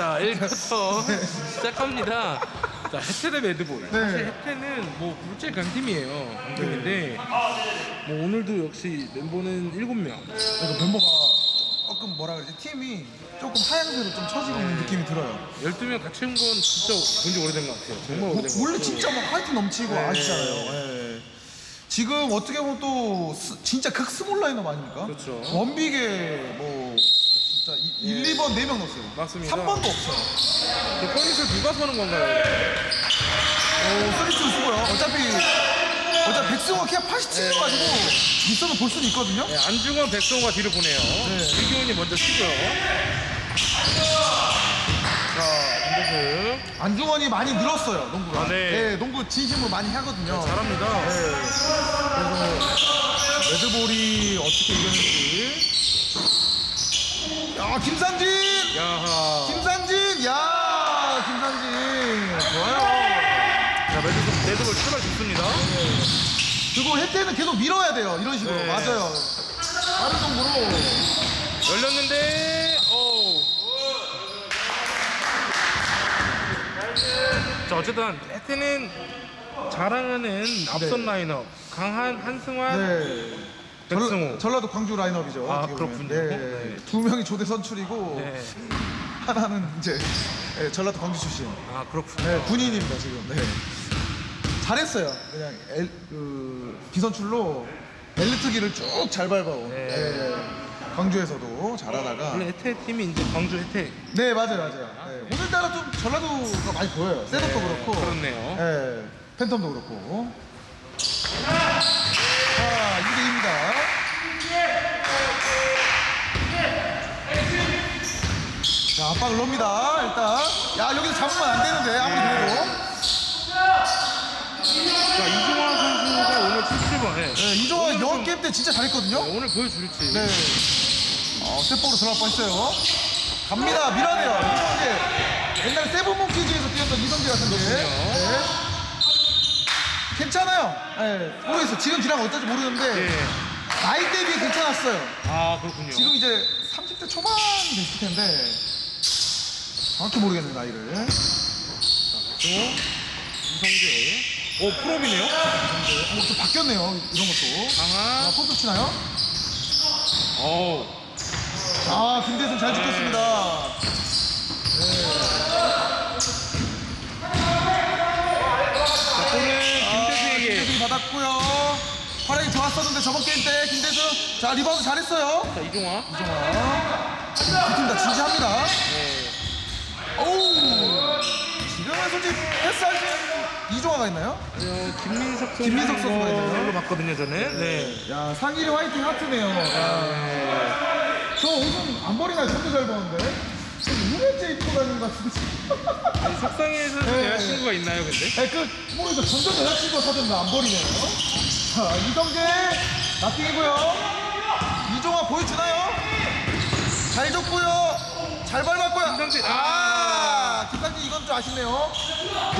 자, 1쿼터 시작합니다. 자, 해태 대 매드볼. 네. 사실 해태는 뭐 물질 강팀이에요. 강팀인데 뭐 오늘도 역시 멤버는 7명. 그러니까 멤버가 조금 뭐라 그러지 팀이 조금 하향세로 좀 처지고 있는 느낌이 들어요. 12명 같이 온 건 진짜 본지 오래된 것 같아요. 정말 뭐, 오래된 것 원래 같아요. 진짜 막 화이트 넘치고 네. 아시잖아요. 예. 지금 어떻게 보면 또 스- 진짜 극 스몰 라인업 아닙니까? 그렇죠. 원빅에 뭐 진짜 이- 1, 2번 4명 넣었어요. 맞습니다. 3번도 없어요. 그 퍼밋을 누가 서는 건가요? 어, 쓰리줄 쓰고요. 어차피 어차피 백승호 키가 87여 가지고 있어도 볼 수는 있거든요. 네, 안중원, 백성호가 뒤를 보내요. 네. 이기훈이 먼저 치고요. 자, 김대수. 안중원이 많이 늘었어요, 농구가. 아, 네. 농구 진심으로 많이 하거든요. 잘합니다. 네. 그래서 레드볼이 어떻게 이겼는지. 야, 김산진! 야하. 김산진! 야, 김산진! 좋아요. 자, 매드볼, 매드볼 출발 좋습니다. 그리고 혜태는 계속 밀어야 돼요. 이런 식으로. 네. 맞아요. 다른 농구로. 열렸는데, 오. 자, 어쨌든, 해태는 자랑하는 앞선 라인업. 강한 한승환, 네. 백승호. 전라, 전라 도 광주 라인업이죠. 아, 어떻게 보면. 그렇군요. 네. 네. 두 명이 조대 선출이고 네. 하나는 이제 네, 전라도 광주 출신. 아, 그렇군요. 네, 군인입니다 지금. 네. 잘했어요. 그냥 엘, 그 비선출로 엘리트기를 쭉 잘 밟아온. 네. 네. 광주에서도 잘하다가. 원래 해태 팀이 이제 광주 해태. 네 맞아요 맞아요. 네. 오늘따라 좀 전라도가 많이 보여요. 셋업도 네, 그렇고. 그렇네요. 네. 팬텀도 그렇고. 자 2대2입니다. 넣습니다 일단. 야 여기서 잡으면 안 되는데 아무리 그래도. 자, 이종화 선수가 오늘 77번. 네. 네, 영화 좀- 게임 때 진짜 잘했거든요. 오늘 보여줄지. 네. 어, 스텝으로 들어갈 뻔했어요. 갑니다. 밀어내요. 이성재. 옛날 세븐몬키즈에서 뛰었던 이성재 같은데. 네. 괜찮아요. 네. 모르겠어요. 지금 기량 어떨지 모르는데 네. 나이 대비 괜찮았어요. 아, 그렇군요. 지금 이제 30대 초반 됐을 텐데 정확히 모르겠네요 나이를. 백승호, 이성재. 오, 프로이네요 어, 좀 바뀌었네요. 이런 것도. 자, 강한. 포스 치나요? 어우. 아, 김대순 잘 지켰습니다. 자, 볼은 아, 김대수에게. 받았고요. 활약이 좋았었는데 저번 게임 때 김대순 자 리바운드 잘했어요. 자, 이종화. 두팀다 진지합니다. 네. 오우 지금은 솔직히 패스할 수 이종화가 있나요? 어, 김민석 선수. 김민석 선수가 있나요? 걸로 봤거든요, 저는. 네. 야 상일이 화이팅 하트네요. 야. 저 옷은 안 버리나요? 저도 잘 보는데. 우회째 입고 다니는 것 같은데. 아니, 속상해서 네. 여자친구가 있나요, 근데? 에, 그, 모르겠어. 전전 여자친구가 사줬나 안 버리네요. 자, 이성재, 나팅이고요. 이종화 보여주나요? 잘 줬고요. 잘 밟았고요. 김상진, 아, 김상진 이건 좀 아쉽네요.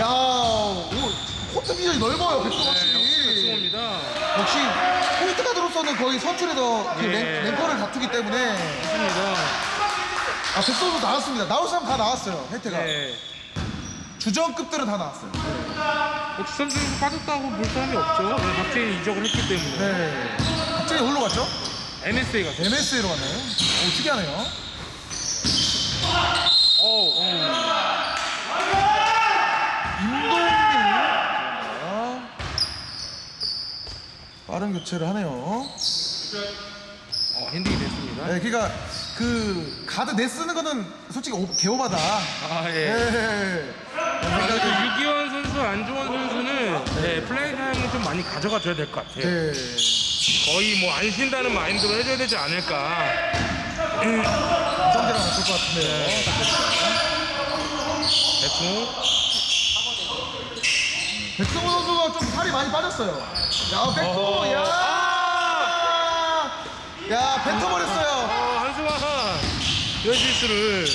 야, 오, 코트 비전이 넓어요, 백도 네, 역시 확실히. 백승호입니다. 역시, 포인트 가드로서는 거의 선출에서 그 네. 랭, 랭커를 다투기 때문에. 맞습니다. 아, 백도도 나왔습니다. 나올 사람 다 나왔어요, 혜태가. 네. 주전급들은 다 나왔어요. 뭐 주선 중에서 빠졌다고 볼 사람이 없죠. 네, 박재인 이적을 했기 때문에. 네. 갑자기 어디로 갔죠? MSA 갔어요. MSA로 갔나요? 오, 특이하네요. 어우, 어우. 임동민. 자, 빠른 교체를 하네요. 어, 핸딩이 됐습니다. 네, 그러니까 그 가드 내 쓰는 거는 솔직히 오- 개오바다. 아, 예. 예. 그래서 유기원 선수, 안종원 선수는 네, 플레이 타임을 좀 많이 가져가 줘야 될 것 같아요. 네. 거의 뭐 안 쉰다는 마인드로 해줘야 되지 않을까. 이정재랑 맞을 것 같은데요. 백승호. 백승호 선수가 좀 살이 많이 빠졌어요. 야, 백도, 어허. 야! 야, 뱉어버렸어요. 어, 한승환. 이런 실수를.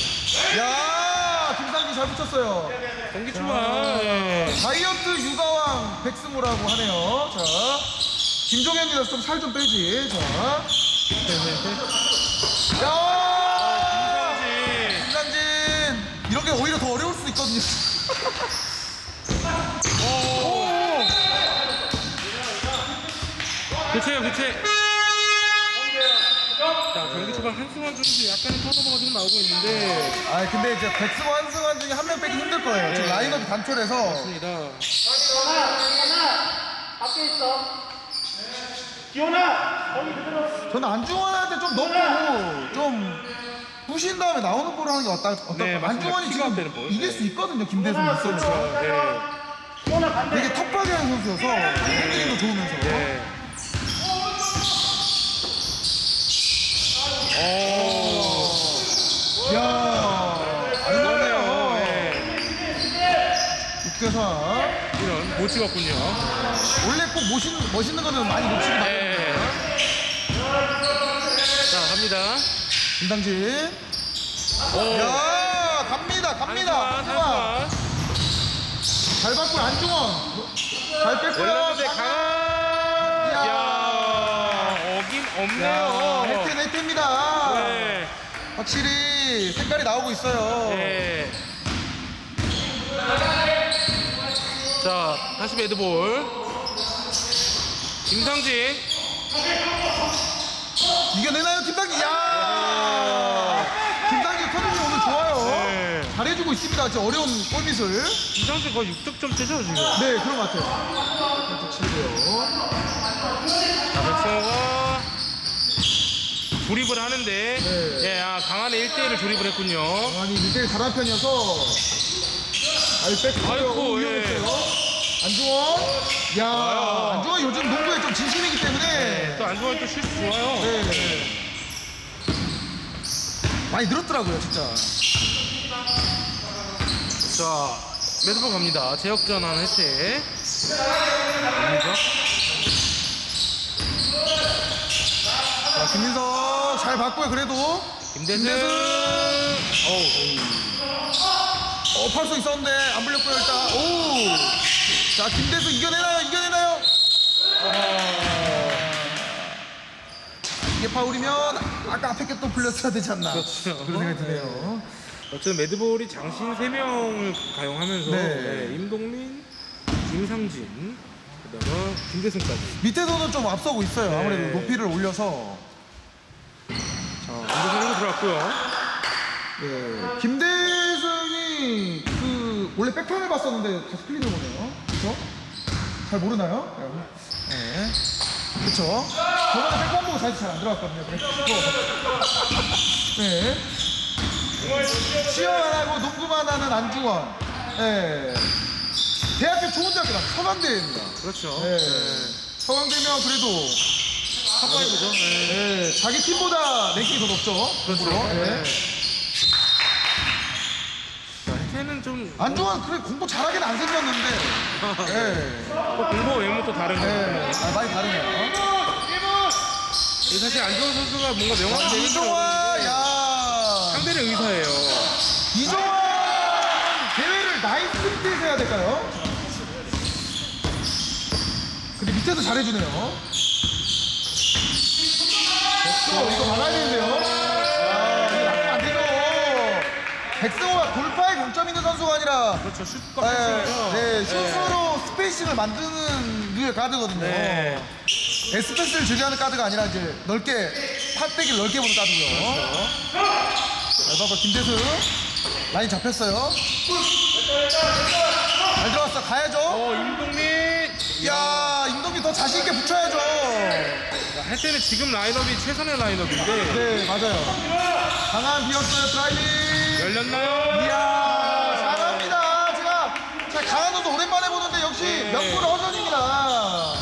야, 김상기 잘 붙였어요. 경기 초반. 예. 다이어트 육아왕 백승호라고 하네요. 자, 김종현이라서 좀 살 좀 빼지. 자, 야, 김상진. 김상진 이렇게 있거든요. 오. 오! 교체요 교체. 자 경기 초반 한승환 선수 약간의 턴오버가 좀 나오고 있는데 아 근데 이제 백승호 한승환 중에 한 명 빼기 힘들 거예요. 지금 네. 라인업이 단촐해서 맞습니다. 밖에 있어. 기훈아, 거기 그대로. 저는 안중환한테 좀 넣고 좀 부신 다음에 나오는 볼을 하는 게 어떨, 어떨까? 네, 맞습니다. 안중환이 키가 지금 되는 볼. 이길 수 있거든요. 김대순 있어서. 네. 되게 텁하게 하는 선수여서 행진도 좋으면서. 네. 오. 이야 그러네요. 안좋네요 네. 6대4 이런 못 찍었군요. 원래 꼭 멋있는, 멋있는 거는 많이 놓치기 만 네. 자 갑니다. 김당진 오. 야 갑니다 갑니다 한수환, 한중환 한수환. 잘 받고 안중원 잘 뺐고요 강한. 야 야, 없네요. 혜택 혜택입니다 네. 확실히 색깔이 나오고 있어요 네. 자, 다시 매드볼. 김상진. 이겨내나요 김당진 야 김당진 컨디션 오늘 좋아요 네. 잘해주고 있습니다 진짜 어려운 골밑을 김상진 거의 6득점 째죠, 지금. 네 그런 것 같아요 자, 백성호가 조립을 하는데, 네. 예, 아, 강한의 1대1을 조립을 했군요. 아니 밑에 잘한 편이어서 아유 뺏고 아이고, 위험했어요 안중원 야 좋아요. 안중원 요즘 농구에 좀 진심이기 때문에 또 안좋아요, 또 슛이 좋아요. 네. 많이 늘었더라고요 진짜 자, 매드볼 갑니다. 제역전환 혜택. 아니죠? 자 김민석 잘 봤고요 그래도 김대승. 김대승. 어 팔수 있었는데 안 불렸고요 일단 오 자 김대수 이겨내나요 이겨내나요 어... 이게 파울이면 아까 앞에 게또 불렸어야 되지 않나 그렇죠. 그런 생각이 드네요 어쨌든 매드볼이 장신 3명을 가용하면서 네. 네, 임동민, 김상진, 그다음에 김대승까지. 밑에서는 좀 앞서고 있어요 네. 아무래도 높이를 올려서 자, 김대승으로 들어왔고요. 네. 김대승이 그 원래 백판을 봤었는데 다시 클린을 보네요 그렇죠? 잘 모르나요? 네 그렇죠 저번에 백판 보고 다시 잘안 들어갔거든요 그래서 네 시험 안 하고 농구만 하는 안중원 네 대학교 좋은 대학교 나 서강대입니다 그렇죠. 네. 네. 서강대면 그래도 탑5죠. 네. 네, 자기 팀보다 랭킹이 더 높죠 그렇죠. 네. 네. 자, 좀 안중원 그래 공부 잘하긴 안 생겼는데 네. 또 공부 외모 또 다른 거. 네, 아, 많이 다르네요. 이 사실 안정환 선수가 뭔가 명확한 대결을 이종화, 야, 상대는 의사예요. 이종화 대회를 나이스 때에서 해야 될까요? 근데 밑에도 잘해주네요. 이거 막아야 되는데요. 아, 이거 막으면 안 되죠. 백승호가 돌파에 강점 있는 선수가 아니라 그렇죠. 슛과 네, 패스죠. 네, 슛으로 스페이싱을 만드는 류의 카드거든요. 네. 에스페스를 즐겨하는 카드가 아니라 이제 넓게 팥대기를 넓게 보는 카드고요. 잘 봐봐 김대수 라인 잡혔어요. 잘 들어왔어 가야죠. 어, 임동민. 야 임동기 더 자신 있게 붙여야죠. 혜태는 지금 라인업이 최선의 라인업인데 네 맞아요. 강한 비었어요 드라이빙. 열렸나요? 이야 잘합니다. 제가 자 강한 선수 오랜만에 보는데 역시 네. 명불 허전입니다.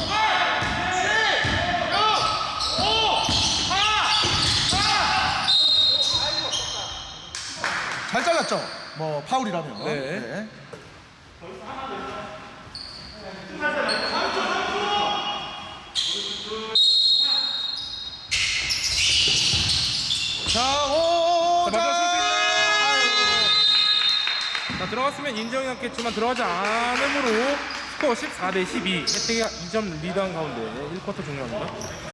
잘 잘랐죠? 뭐 파울이라면. 네. 자, 들어갔으면 인정이 났겠지만 들어가지 않으므로 스코어 14 대 12 혜택이 2점 리드한 가운데 1쿼터 종료합니다.